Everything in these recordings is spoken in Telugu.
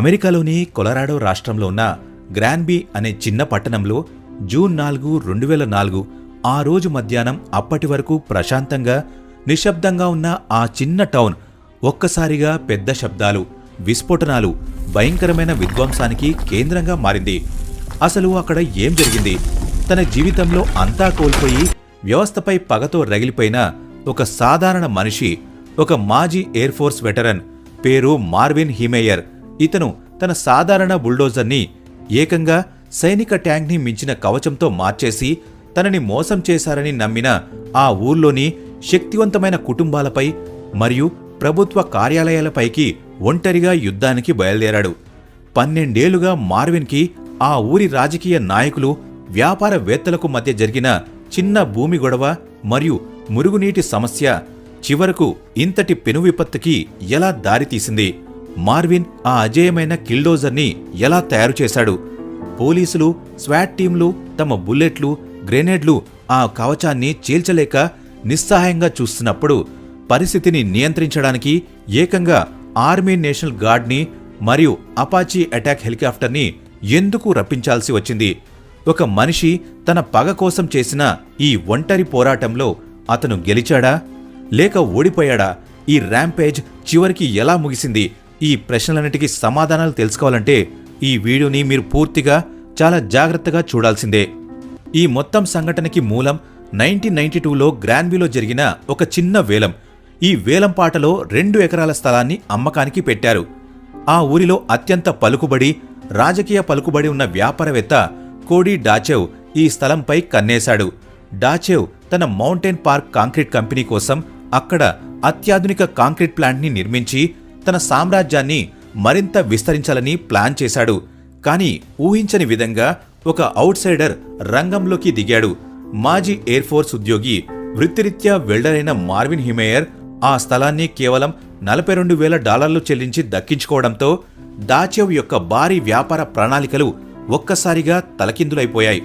అమెరికాలోని కొలరాడో రాష్ట్రంలో ఉన్న గ్రాన్బీ అనే చిన్న పట్టణంలో జూన్ నాలుగు రెండు వేల నాలుగు ఆ రోజు మధ్యాహ్నం అప్పటి వరకు ప్రశాంతంగా నిశ్శబ్దంగా ఉన్న ఆ చిన్న టౌన్ ఒక్కసారిగా పెద్ద శబ్దాలు విస్ఫోటనాలు భయంకరమైన విధ్వంసానికి కేంద్రంగా మారింది. అసలు అక్కడ ఏం జరిగింది? తన జీవితంలో అంతా కోల్పోయి వ్యవస్థపై పగతో రగిలిపోయిన ఒక సాధారణ మనిషి ఒక మాజీ ఎయిర్ ఫోర్స్ వెటరన్ పేరు మార్విన్ హిమేయర్. ఇతను తన సాధారణ బుల్డోజర్ని ఏకంగా సైనిక ట్యాంక్ని మించిన కవచంతో మార్చేసి తనని మోసం చేశారని నమ్మిన ఆ ఊర్లోని శక్తివంతమైన కుటుంబాలపై మరియు ప్రభుత్వ కార్యాలయాలపైకి ఒంటరిగా యుద్ధానికి బయలుదేరాడు. పన్నెండేళ్ళుగా మార్విన్కి ఆ ఊరి రాజకీయ నాయకులు వ్యాపారవేత్తలకు మధ్య జరిగిన చిన్న భూమి గొడవ మరియు మురుగునీటి సమస్య చివరకు ఇంతటి పెను విపత్తుకి ఎలా దారితీసింది? మార్విన్ ఆ అజేయమైన కిల్డోజర్ని ఎలా తయారు చేశాడు? పోలీసులు స్వాట్ టీంలు తమ బుల్లెట్లు గ్రెనేడ్లు ఆ కవచాన్ని చీల్చలేక నిస్సహాయంగా చూస్తున్నప్పుడు పరిస్థితిని నియంత్రించడానికి ఏకంగా ఆర్మీ నేషనల్ గార్డ్ని మరియు అపాచీ అటాక్ హెలికాప్టర్ని ఎందుకు రప్పించాల్సి వచ్చింది? ఒక మనిషి తన పగ కోసం చేసిన ఈ ఒంటరి పోరాటంలో అతను గెలిచాడా? లేక ఓడిపోయాడా? ఈ ర్యాంపేజ్ చివరికి ఎలా ముగిసింది? ఈ ప్రశ్నలన్నిటికీ సమాధానాలు తెలుసుకోవాలంటే ఈ వీడియోని మీరు పూర్తిగా చాలా జాగ్రత్తగా చూడాల్సిందే. ఈ మొత్తం సంఘటనకి మూలం నైన్టీన్ నైన్టీ టూలో గ్రాన్వీలో జరిగిన ఒక చిన్న వేలం. ఈ వేలం పాటలో రెండు ఎకరాల స్థలాన్ని అమ్మకానికి పెట్టారు. ఆ ఊరిలో అత్యంత పలుకుబడి రాజకీయ పలుకుబడి ఉన్న వ్యాపారవేత్త కోడీ డాచెవ్ ఈ స్థలంపై కన్నేశాడు. డాచెవ్ తన మౌంటైన్ పార్క్ కాంక్రీట్ కంపెనీ కోసం అక్కడ అత్యాధునిక కాంక్రీట్ ప్లాంట్ని నిర్మించి తన సామ్రాజ్యాన్ని మరింత విస్తరించాలని ప్లాన్ చేశాడు. కానీ ఊహించని విధంగా ఒక అవుట్సైడర్ రంగంలోకి దిగాడు. మాజీ ఎయిర్ ఫోర్స్ ఉద్యోగి వృత్తిరీత్యా వెల్డరైన మార్విన్ హిమేయర్ ఆ స్థలాన్ని కేవలం నలభై రెండు వేల డాలర్లు చెల్లించి దక్కించుకోవడంతో దాచేవ్ యొక్క భారీ వ్యాపార ప్రణాళికలు ఒక్కసారిగా తలకిందులైపోయాయి.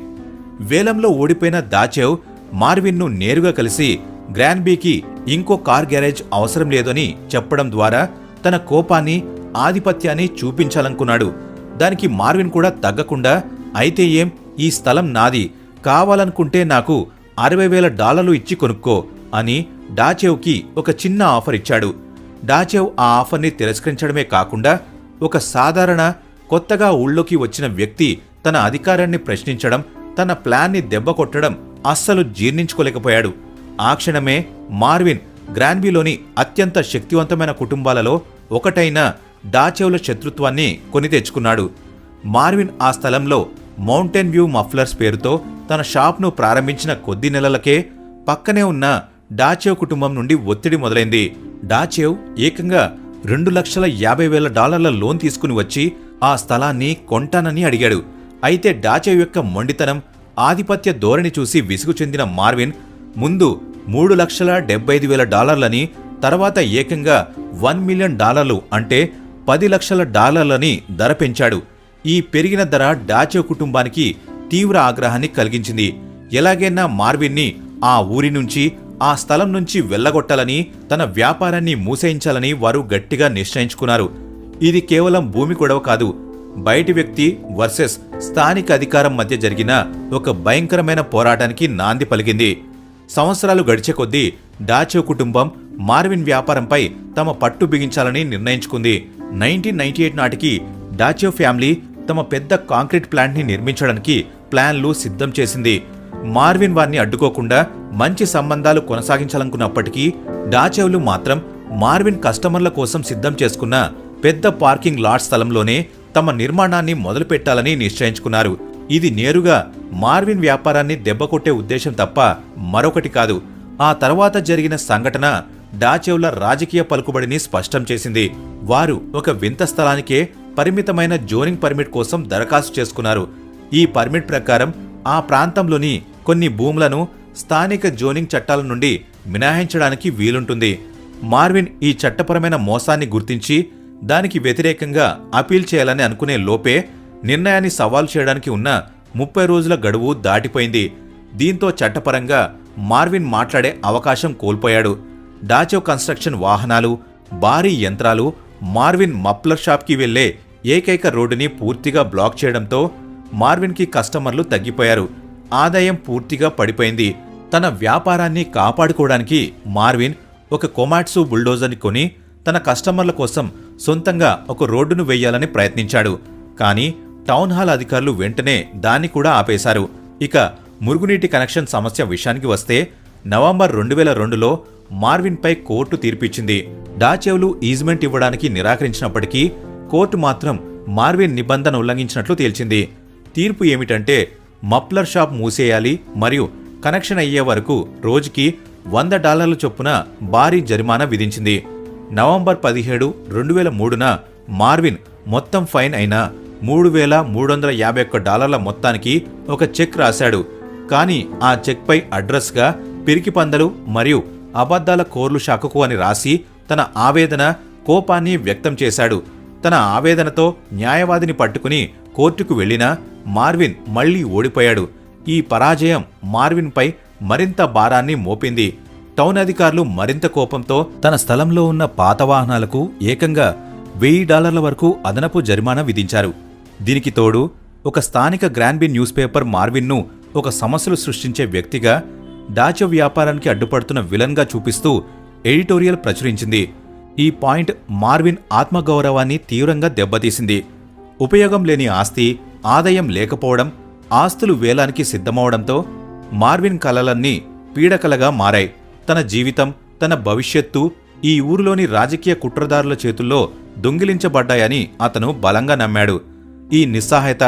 వేలంలో ఓడిపోయిన దాచేవ్ మార్విన్ను నేరుగా కలిసి గ్రాన్బీకి ఇంకో కార్ గ్యారేజ్ అవసరం లేదని చెప్పడం ద్వారా తన కోపాన్ని ఆధిపత్యాన్ని చూపించాలనుకున్నాడు. దానికి మార్విన్ కూడా తగ్గకుండా అయితే ఏం ఈ స్థలం నాది. కావాలనుకుంటే నాకు అరవై వేల డాలర్లు ఇచ్చి కొనుక్కో అని డాచేవ్కి ఒక చిన్న ఆఫర్ ఇచ్చాడు. డాచేవ్ ఆ ఆఫర్ని తిరస్కరించడమే కాకుండా ఒక సాధారణ కొత్తగా ఊళ్ళోకి వచ్చిన వ్యక్తి తన అధికారాన్ని ప్రశ్నించడం తన ప్లాన్ని దెబ్బకొట్టడం అస్సలు జీర్ణించుకోలేకపోయాడు. ఆ క్షణమే మార్విన్ గ్రాన్బీలోని అత్యంత శక్తివంతమైన కుటుంబాలలో ఒకటైన డాచెవ్ల శత్రుత్వాన్ని కొని తెచ్చుకున్నాడు. మార్విన్ ఆ స్థలంలో మౌంటైన్ వ్యూ మఫ్లర్స్ పేరుతో తన షాప్ను ప్రారంభించిన కొద్ది నెలలకే పక్కనే ఉన్న డాచేవ్ కుటుంబం నుండి ఒత్తిడి మొదలైంది. డాచేవ్ ఏకంగా రెండు లక్షల యాభై వేల డాలర్ల లోన్ తీసుకుని వచ్చి ఆ స్థలాన్ని కొంటానని అడిగాడు. అయితే డాచేవ్ యొక్క మొండితనం ఆధిపత్య ధోరణి చూసి విసుగు చెందిన మార్విన్ ముందు మూడు లక్షల డెబ్బై ఐదు వేల డాలర్లని తర్వాత ఏకంగా వన్ మిలియన్ డాలర్లు అంటే పది లక్షల డాలర్లని ధర పెంచాడు. ఈ పెరిగిన ధర డాచో కుటుంబానికి తీవ్ర ఆగ్రహాన్ని కలిగించింది. ఎలాగైనా మార్విన్ని ఆ ఊరి నుంచి ఆ స్థలం నుంచి వెళ్ళగొట్టాలని తన వ్యాపారాన్ని మూసేయించాలని వారు గట్టిగా నిశ్చయించుకున్నారు. ఇది కేవలం భూమి గొడవ కాదు. బయటి వ్యక్తి వర్సెస్ స్థానిక అధికారం మధ్య జరిగిన ఒక భయంకరమైన పోరాటానికి నాంది పలికింది. సంవత్సరాలు గడిచే కొద్దీ డాచో కుటుంబం మార్విన్ వ్యాపారంపై తమ పట్టు బిగించాలని నిర్ణయించుకుంది. నైన్టీన్ నైన్టీ ఎయిట్ నాటికి డాచో ఫ్యామిలీ తమ పెద్ద కాంక్రీట్ ప్లాంట్ని నిర్మించడానికి ప్లాన్లు సిద్ధం చేసింది. మార్విన్ వారిని అడ్డుకోకుండా మంచి సంబంధాలు కొనసాగించాలనుకున్నప్పటికీ డాచెవ్లు మాత్రం మార్విన్ కస్టమర్ల కోసం సిద్ధం చేసుకున్న పెద్ద పార్కింగ్ లాట్ స్థలంలోనే తమ నిర్మాణాన్ని మొదలుపెట్టాలని నిశ్చయించుకున్నారు. ఇది నేరుగా మార్విన్ వ్యాపారాన్ని దెబ్బకొట్టే ఉద్దేశం తప్ప మరొకటి కాదు. ఆ తర్వాత జరిగిన సంఘటన డాచెవ్ల రాజకీయ పలుకుబడిని స్పష్టం చేసింది. వారు ఒక వింత స్థలానికే పరిమితమైన జోనింగ్ పర్మిట్ కోసం దరఖాస్తు చేసుకున్నారు. ఈ పర్మిట్ ప్రకారం ఆ ప్రాంతంలోని కొన్ని భూములను స్థానిక జోనింగ్ చట్టాల నుండి మినహాయించడానికి వీలుంటుంది. మార్విన్ ఈ చట్టపరమైన మోసాన్ని గుర్తించి దానికి వ్యతిరేకంగా అపీల్ చేయాలని అనుకునే లోపే నిర్ణయాన్ని సవాల్ చేయడానికి ఉన్న ముప్పై రోజుల గడువు దాటిపోయింది. దీంతో చట్టపరంగా మార్విన్ మాట్లాడే అవకాశం కోల్పోయాడు. డాచో కన్స్ట్రక్షన్ వాహనాలు భారీ యంత్రాలు మార్విన్ మప్లర్ షాప్కి వెళ్ళే ఏకైక రోడ్డుని పూర్తిగా బ్లాక్ చేయడంతో మార్విన్కి కస్టమర్లు తగ్గిపోయారు. ఆదాయం పూర్తిగా పడిపోయింది. తన వ్యాపారాన్ని కాపాడుకోవడానికి మార్విన్ ఒక కొమాట్సు బుల్డోజర్ని కొని తన కస్టమర్ల కోసం సొంతంగా ఒక రోడ్డును వేయాలని ప్రయత్నించాడు. కానీ టౌన్ హాల్ అధికారులు వెంటనే దాన్ని కూడా ఆపేశారు. ఇక మురుగునీటి కనెక్షన్ సమస్య విషయానికి వస్తే నవంబర్ రెండు వేల రెండులో మార్విన్పై కోర్టు తీర్పిచ్చింది. డాచెవ్లు ఈజ్మెంట్ ఇవ్వడానికి నిరాకరించినప్పటికీ కోర్టు మాత్రం మార్విన్ నిబంధన ఉల్లంఘించినట్లు తేల్చింది. తీర్పు ఏమిటంటే మప్లర్ షాప్ మూసేయాలి మరియు కనెక్షన్ అయ్యే వరకు రోజుకి వంద డాలర్ల చొప్పున భారీ జరిమానా విధించింది. నవంబర్ పదిహేడు రెండు వేల మూడున మార్విన్ మొత్తం ఫైన్ అయిన మూడు వేల మూడు వందల యాభై ఒక్క డాలర్ల మొత్తానికి ఒక చెక్ రాశాడు. కానీ ఆ చెక్పై అడ్రస్గా పిరికి పందలు మరియు అబద్ధాల కోర్లు శాఖకు అని రాసి తన ఆవేదన కోపాన్ని వ్యక్తం చేశాడు. తన ఆవేదనతో న్యాయవాదిని పట్టుకుని కోర్టుకు వెళ్ళినా మార్విన్ మళ్ళీ ఓడిపోయాడు. ఈ పరాజయం మార్విన్పై మరింత భారాన్ని మోపింది. టౌన్ అధికారులు మరింత కోపంతో తన స్థలంలో ఉన్న పాత వాహనాలకు ఏకంగా వెయ్యి డాలర్ల వరకు అదనపు జరిమానా విధించారు. దీనికి తోడు ఒక స్థానిక గ్రాన్బీ న్యూస్ పేపర్ మార్విన్ను ఒక సమస్యలు సృష్టించే వ్యక్తిగా దాచ వ్యాపారానికి అడ్డుపడుతున్న విలన్గా చూపిస్తూ ఎడిటోరియల్ ప్రచురించింది. ఈ పాయింట్ మార్విన్ ఆత్మగౌరవాన్ని తీవ్రంగా దెబ్బతీసింది. ఉపయోగం లేని ఆస్తి ఆదాయం లేకపోవడం ఆస్తులు వేలానికి సిద్ధమవడంతో మార్విన్ కలలన్నీ పీడకలగా మారాయి. తన జీవితం తన భవిష్యత్తు ఈ ఊరిలోని రాజకీయ కుట్రదారుల చేతుల్లో దొంగిలించబడ్డాయని అతను బలంగా నమ్మాడు. ఈ నిస్సహాయత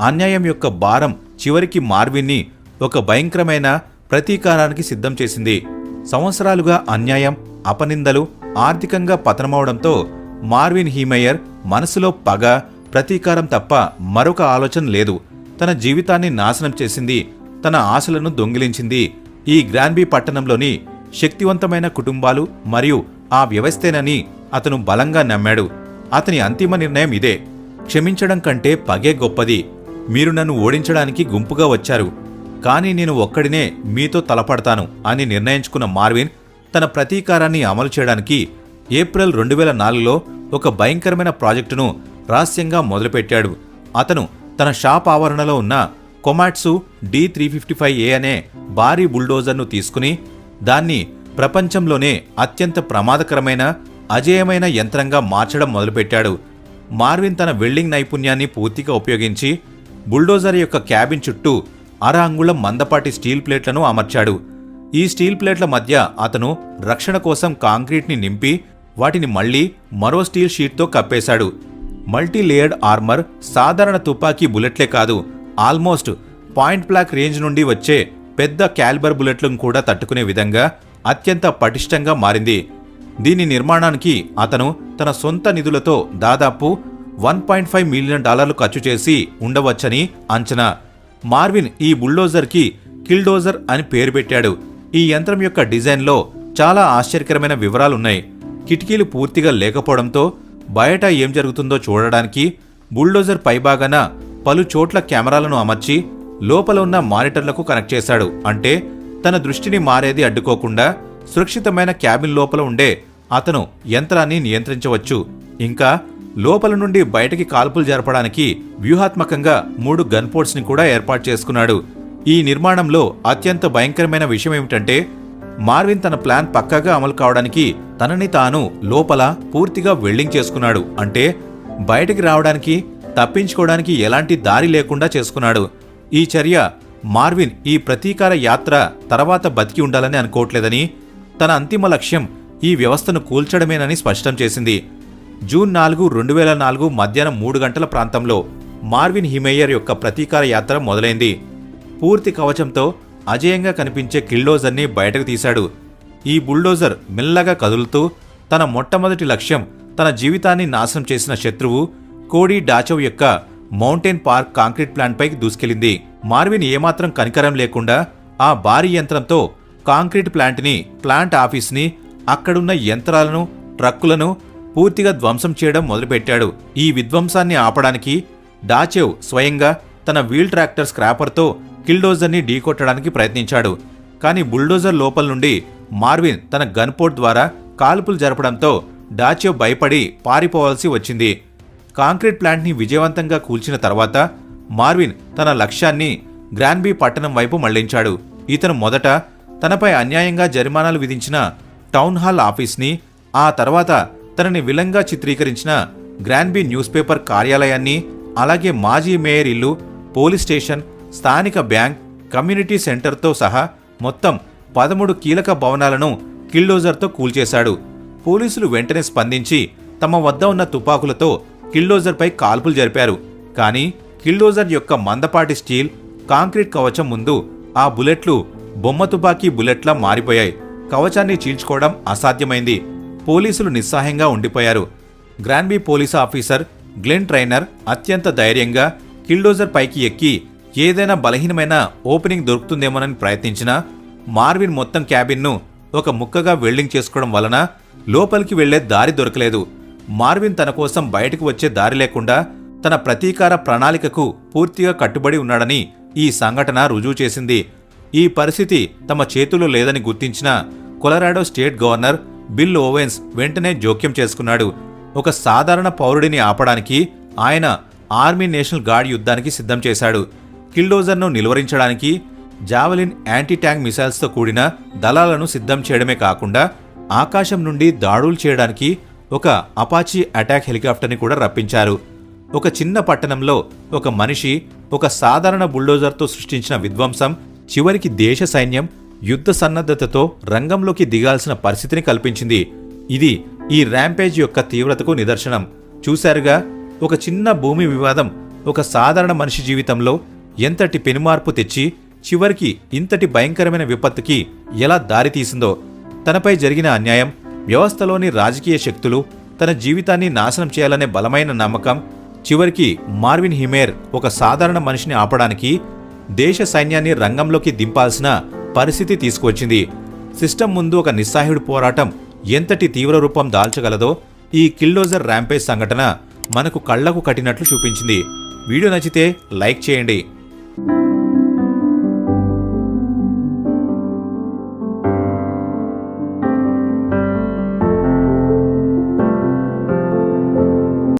అన్యాయం యొక్క భారం చివరికి మార్విన్ని ఒక భయంకరమైన ప్రతీకారానికి సిద్ధం చేసింది. సంవత్సరాలుగా అన్యాయం అపనిందలు ఆర్థికంగా పతనమవడంతో మార్విన్ హీమయ్యర్ మనసులో పగ ప్రతీకారం తప్ప మరొక ఆలోచన లేదు. తన జీవితాన్ని నాశనం చేసింది తన ఆశలను దొంగిలించింది. ఈ గ్రాన్బీ పట్టణంలోని శక్తివంతమైన కుటుంబాలు మరియు ఆ వ్యవస్థేనని అతను బలంగా నమ్మాడు. అతని అంతిమ నిర్ణయం ఇదే. క్షమించడం కంటే పగే గొప్పది. మీరు నన్ను ఓడించడానికి గుంపుగా వచ్చారు. కానీ నేను ఒక్కడినే మీతో తలపడతాను అని నిర్ణయించుకున్న మార్విన్ తన ప్రతీకారాన్ని అమలు చేయడానికి ఏప్రిల్ రెండు వేల నాలుగులో ఒక భయంకరమైన ప్రాజెక్టును రహస్యంగా మొదలుపెట్టాడు. అతను తన షాప్ ఆవరణలో ఉన్న Komatsu D three fifty five A అనే భారీ బుల్డోజర్ను తీసుకుని దాన్ని ప్రపంచంలోనే అత్యంత ప్రమాదకరమైన అజేయమైన యంత్రంగా మార్చడం మొదలుపెట్టాడు. మార్విన్ తన వెల్డింగ్ నైపుణ్యాన్ని పూర్తిగా ఉపయోగించి బుల్డోజర్ యొక్క క్యాబిన్ చుట్టూ అర అంగుళం మందపాటి స్టీల్ ప్లేట్లను అమర్చాడు. ఈ స్టీల్ ప్లేట్ల మధ్య అతను రక్షణ కోసం కాంక్రీట్ని నింపి వాటిని మళ్ళీ మరో స్టీల్ షీట్తో కప్పేశాడు. మల్టీ లేయర్డ్ ఆర్మర్ సాధారణ తుపాకీ బుల్లెట్లే కాదు ఆల్మోస్ట్ పాయింట్ బ్లాక్ రేంజ్ నుండి వచ్చే పెద్ద క్యాలిబర్ బుల్లెట్లను కూడా తట్టుకునే విధంగా అత్యంత పటిష్టంగా మారింది. దీని నిర్మాణానికి అతను తన సొంత నిధులతో దాదాపు వన్ పాయింట్ ఫైవ్ మిలియన్ డాలర్లు ఖర్చు చేసి ఉండవచ్చని అంచనా. మార్విన్ ఈ బుల్డోజర్కి కిల్డోజర్ అని పేరు పెట్టాడు. ఈ యంత్రం యొక్క డిజైన్లో చాలా ఆశ్చర్యకరమైన వివరాలున్నాయి. కిటికీలు పూర్తిగా లేకపోవడంతో బయట ఏం జరుగుతుందో చూడడానికి బుల్డోజర్ పైభాగాన పలు చోట్ల కెమెరాలను అమర్చి లోపల ఉన్న మానిటర్లకు కనెక్ట్ చేశాడు. అంటే తన దృష్టిని మారేది అడ్డుకోకుండా సురక్షితమైన క్యాబిన్ లోపల ఉండే అతను యంత్రాన్ని నియంత్రించవచ్చు. ఇంకా లోపల నుండి బయటికి కాల్పులు జరపడానికి వ్యూహాత్మకంగా మూడు గన్ని కూడా ఏర్పాటు చేసుకున్నాడు. ఈ నిర్మాణంలో అత్యంత భయంకరమైన విషయం ఏమిటంటే మార్విన్ తన ప్లాన్ పక్కాగా అమలు కావడానికి తనని తాను లోపల పూర్తిగా వెల్డింగ్ చేసుకున్నాడు. అంటే బయటికి రావడానికి తప్పించుకోవడానికి ఎలాంటి దారి లేకుండా చేసుకున్నాడు. ఈ చర్య మార్విన్ ఈ ప్రతీకార యాత్ర తర్వాత బతికి ఉండాలని అనుకోవట్లేదని తన అంతిమ లక్ష్యం ఈ వ్యవస్థను కూల్చడమేనని స్పష్టం చేసింది. జూన్ నాలుగు రెండు వేల నాలుగు మధ్యాహ్నం మూడు గంటల ప్రాంతంలో మార్విన్ హిమేయర్ యొక్క ప్రతీకార యాత్ర మొదలైంది. పూర్తి కవచంతో అజేయంగా కనిపించే కిల్డోజర్ని బయటకు తీశాడు. ఈ బుల్డోజర్ మెల్లగా కదులుతూ తన మొట్టమొదటి లక్ష్యం తన జీవితాన్ని నాశనం చేసిన శత్రువు కోడీ డాచవ్ యొక్క మౌంటైన్ పార్క్ కాంక్రీట్ ప్లాంట్పైకి దూసుకెళ్ళింది మార్విన్ ఏమాత్రం కనికరం లేకుండా ఆ భారీ యంత్రంతో కాంక్రీట్ ప్లాంట్ని ప్లాంట్ ఆఫీస్ని అక్కడున్న యంత్రాలను ట్రక్కులను పూర్తిగా ధ్వంసం చేయడం మొదలుపెట్టాడు. ఈ విధ్వంసాన్ని ఆపడానికి డాచెవ్ స్వయంగా తన వీల్ ట్రాక్టర్ స్క్రాపర్తో కిల్డోజర్ని ఢీకొట్టడానికి ప్రయత్నించాడు. కానీ బుల్డోజర్ లోపల నుండి మార్విన్ తన గన్పోర్ట్ ద్వారా కాల్పులు జరపడంతో డాచెవ్ భయపడి పారిపోవాల్సి వచ్చింది. కాంక్రీట్ ప్లాంట్ని విజయవంతంగా కూల్చిన తర్వాత మార్విన్ తన లక్ష్యాన్ని గ్రాన్బీ పట్టణం వైపు మళ్ళించాడు. ఇతను మొదట తనపై అన్యాయంగా జరిమానాలు విధించిన టౌన్ హాల్ ఆఫీస్ని ఆ తర్వాత తనని విలంగా చిత్రీకరించిన గ్రాన్బీ న్యూస్ పేపర్ కార్యాలయాన్ని అలాగే మాజీ మేయర్ ఇల్లు పోలీస్ స్టేషన్ స్థానిక బ్యాంక్ కమ్యూనిటీ సెంటర్తో సహా మొత్తం పదమూడు కీలక భవనాలను కిల్డోజర్తో కూల్చేశాడు. పోలీసులు వెంటనే స్పందించి తమ వద్ద ఉన్న తుపాకులతో కిల్డోజర్పై కాల్పులు జరిపారు. కానీ కిల్డోజర్ యొక్క మందపాటి స్టీల్ కాంక్రీట్ కవచం ముందు ఆ బుల్లెట్లు బొమ్మ తుపాకీ బుల్లెట్లా మారిపోయాయి. కవచాన్ని చీల్చుకోవడం అసాధ్యమైంది. పోలీసులు నిస్సహాయంగా ఉండిపోయారు. Granby police officer Glenn Trainor అత్యంత ధైర్యంగా కిల్డోజర్ పైకి ఎక్కి ఏదైనా బలహీనమైన ఓపెనింగ్ దొరుకుతుందేమోనని ప్రయత్నించినా మార్విన్ మొత్తం క్యాబిన్ను ఒక ముక్కగా వెల్డింగ్ చేసుకోవడం వలన లోపలికి వెళ్ళే దారి దొరకలేదు. మార్విన్ తన కోసం బయటకు వచ్చే దారి లేకుండా తన ప్రతీకార ప్రణాళికకు పూర్తిగా కట్టుబడి ఉన్నాడని ఈ సంఘటన రుజువు చేసింది. ఈ పరిస్థితి తమ చేతుల్లో లేదని గుర్తించిన Colorado state governor Bill Owens వెంటనే జోక్యం చేసుకున్నాడు. ఒక సాధారణ పౌరుడిని ఆపడానికి ఆయన ఆర్మీ నేషనల్ గార్డ్ యుద్ధానికి సిద్ధం చేశాడు. కిల్డోజర్ను నిలువరించడానికి జావలిన్ యాంటీ ట్యాంక్ మిసైల్స్తో కూడిన దళాలను సిద్ధం చేయడమే కాకుండా ఆకాశం నుండి దాడులు చేయడానికి ఒక అపాచీ అటాక్ హెలికాప్టర్ని కూడా రప్పించారు. ఒక చిన్న పట్టణంలో ఒక మనిషి ఒక సాధారణ బుల్డోజర్తో సృష్టించిన విధ్వంసం చివరికి దేశ సైన్యం యుద్ధ సన్నద్ధతతో రంగంలోకి దిగాల్సిన పరిస్థితిని కల్పించింది. ఇది ఈ ర్యాంపేజ్ యొక్క తీవ్రతకు నిదర్శనం. చూశారుగా ఒక చిన్న భూమి వివాదం ఒక సాధారణ మనిషి జీవితంలో ఎంతటి పెనుమార్పు తెచ్చి చివరికి ఇంతటి భయంకరమైన విపత్తుకి ఎలా దారితీసిందో తనపై జరిగిన అన్యాయం వ్యవస్థలోని రాజకీయ శక్తులు తన జీవితాన్ని నాశనం చేయాలనే బలమైన నమ్మకం చివరికి మార్విన్ హిమేర్ ఒక సాధారణ మనిషిని ఆపడానికి దేశ సైన్యాన్ని రంగంలోకి దింపాల్సిన పరిస్థితి తీసుకువచ్చింది. సిస్టమ్ ముందు ఒక నిస్సాహ్యుడి పోరాటం ఎంతటి తీవ్ర రూపం దాల్చగలదో ఈ కిల్డోజర్ ర్యాంపేజ్ సంఘటన మనకు కళ్ళకు కట్టినట్లు చూపించింది. వీడియో నచ్చితే లైక్ చేయండి.